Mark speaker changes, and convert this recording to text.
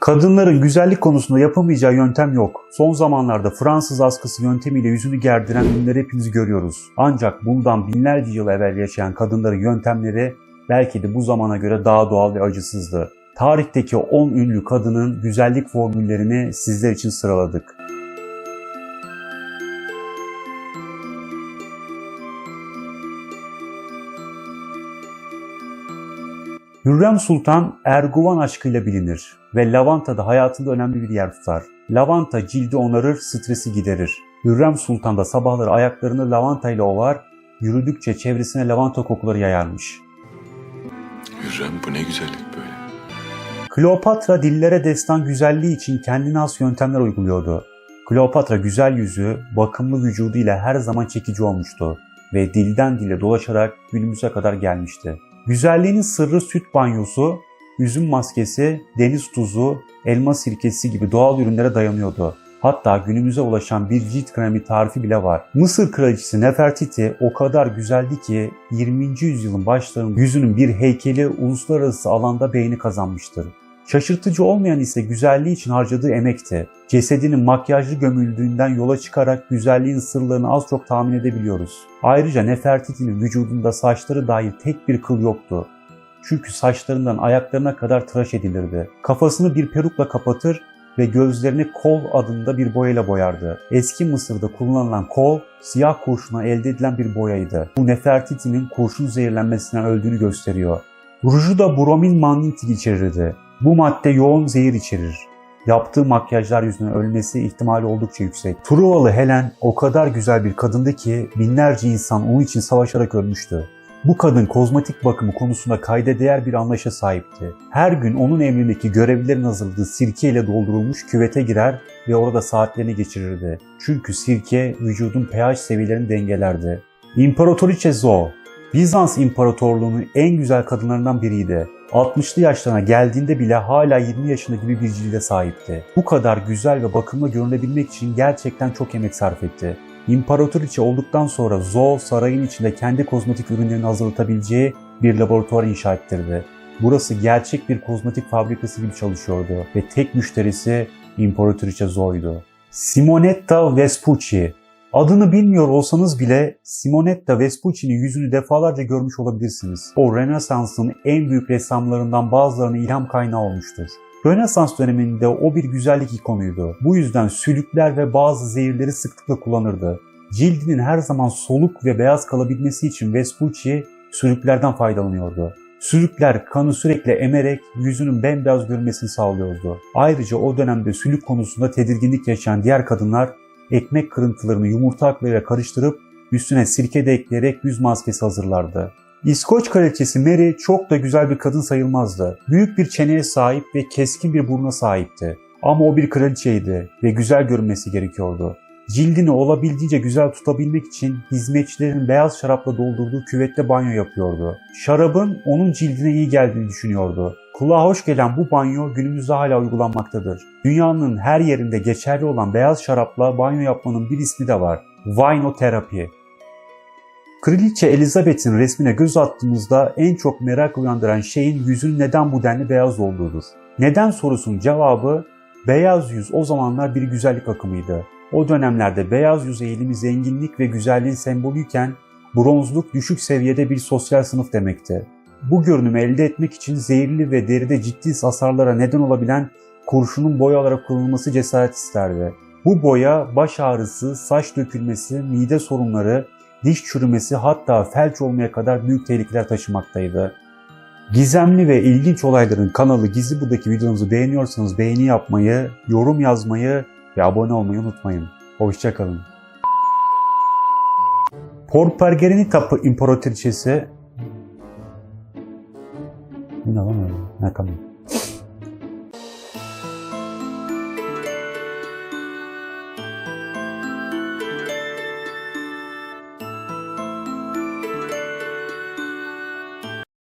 Speaker 1: Kadınların güzellik konusunda yapamayacağı yöntem yok. Son zamanlarda Fransız askısı yöntemiyle yüzünü gerdiren ünlüleri hepimiz görüyoruz. Ancak bundan binlerce yıl evvel yaşayan kadınların yöntemleri belki de bu zamana göre daha doğal ve acısızdı. Tarihteki 10 ünlü kadının güzellik formüllerini sizler için sıraladık. Hürrem Sultan Erguvan aşkıyla bilinir ve lavanta da hayatında önemli bir yer tutar. Lavanta cildi onarır, stresi giderir. Hürrem Sultan da sabahları ayaklarını lavanta ile ovar, yürüdükçe çevresine lavanta kokuları yayarmış.
Speaker 2: Hürrem bu ne güzellik böyle.
Speaker 1: Kleopatra dillere destan güzelliği için kendine has yöntemler uyguluyordu. Kleopatra güzel yüzü, bakımlı vücuduyla her zaman çekici olmuştu ve dilden dile dolaşarak günümüze kadar gelmişti. Güzelliğinin sırrı süt banyosu, üzüm maskesi, deniz tuzu, elma sirkesi gibi doğal ürünlere dayanıyordu. Hatta günümüze ulaşan bir cilt kremi tarifi bile var. Mısır kraliçesi Nefertiti o kadar güzeldi ki 20. yüzyılın başlarında yüzünün bir heykeli uluslararası alanda beğeni kazanmıştır. Şaşırtıcı olmayan ise güzelliği için harcadığı emekti. Cesedinin makyajlı gömüldüğünden yola çıkarak güzelliğin sırlarını az çok tahmin edebiliyoruz. Ayrıca Nefertiti'nin vücudunda saçları dahi tek bir kıl yoktu. Çünkü saçlarından ayaklarına kadar tıraş edilirdi. Kafasını bir perukla kapatır ve gözlerini kol adında bir boyayla boyardı. Eski Mısır'da kullanılan kol, siyah kurşuna elde edilen bir boyaydı. Bu Nefertiti'nin kurşun zehirlenmesinden öldüğünü gösteriyor. Ruju da bromin mannitil içerirdi. Bu madde yoğun zehir içerir. Yaptığı makyajlar yüzünden ölmesi ihtimali oldukça yüksek. Truvalı Helen o kadar güzel bir kadındı ki binlerce insan onun için savaşarak ölmüştü. Bu kadın kozmetik bakımı konusunda kayda değer bir anlayışa sahipti. Her gün onun emrindeki görevlilerin hazırladığı sirke ile doldurulmuş küvete girer ve orada saatlerini geçirirdi. Çünkü sirke vücudun pH seviyelerini dengelerdi. İmparatoriçe Zo, Bizans İmparatorluğu'nun en güzel kadınlarından biriydi. 60'lı yaşlarına geldiğinde bile hala 20 yaşında gibi bir cilde sahipti. Bu kadar güzel ve bakımlı görünebilmek için gerçekten çok emek sarf etti. İmparatoriçe olduktan sonra Zo sarayın içinde kendi kozmetik ürünlerini hazırlatabileceği bir laboratuvar inşa ettirdi. Burası gerçek bir kozmetik fabrikası gibi çalışıyordu ve tek müşterisi İmparatoriçe Zo'ydu. Simonetta Vespucci Adını bilmiyor olsanız bile Simonetta Vespucci'nin yüzünü defalarca görmüş olabilirsiniz. O Rönesans'ın en büyük ressamlarından bazılarına ilham kaynağı olmuştur. Rönesans döneminde o bir güzellik ikonuydu. Bu yüzden sülükler ve bazı zehirleri sıklıkla kullanırdı. Cildinin her zaman soluk ve beyaz kalabilmesi için Vespucci sülüklerden faydalanıyordu. Sülükler kanı sürekli emerek yüzünün bembeyaz görünmesini sağlıyordu. Ayrıca o dönemde sülük konusunda tedirginlik yaşayan diğer kadınlar ekmek kırıntılarını yumurta aklarıyla karıştırıp üstüne sirke de ekleyerek yüz maskesi hazırlardı. İskoç kraliçesi Mary çok da güzel bir kadın sayılmazdı. Büyük bir çeneye sahip ve keskin bir buruna sahipti. Ama o bir kraliçeydi ve güzel görünmesi gerekiyordu. Cildini olabildiğince güzel tutabilmek için hizmetçilerin beyaz şarapla doldurduğu küvette banyo yapıyordu. Şarabın onun cildine iyi geldiğini düşünüyordu. Kulağa hoş gelen bu banyo günümüzde hala uygulanmaktadır. Dünyanın her yerinde geçerli olan beyaz şarapla banyo yapmanın bir ismi de var. Vinoterapi. Kraliçe Elizabeth'in resmine göz attığımızda en çok merak uyandıran şeyin yüzün neden bu denli beyaz olduğudur. Neden sorusunun cevabı beyaz yüz o zamanlar bir güzellik akımıydı. O dönemlerde beyaz yüz eğilimi zenginlik ve güzelliğin sembolüyken bronzluk düşük seviyede bir sosyal sınıf demekti. Bu görünümü elde etmek için zehirli ve deride ciddi hasarlara neden olabilen kurşunun boya olarak kullanılması cesaret isterdi. Bu boya baş ağrısı, saç dökülmesi, mide sorunları, diş çürümesi hatta felç olmaya kadar büyük tehlikeler taşımaktaydı. Gizemli ve ilginç olayların kanalı Gizli Buda'daki videomuzu beğeniyorsanız beğeni yapmayı, yorum yazmayı ve abone olmayı unutmayın. Hoşçakalın. Porpergerenita İmparatoriçesi... Bu ne lan öyle? Ne kanal?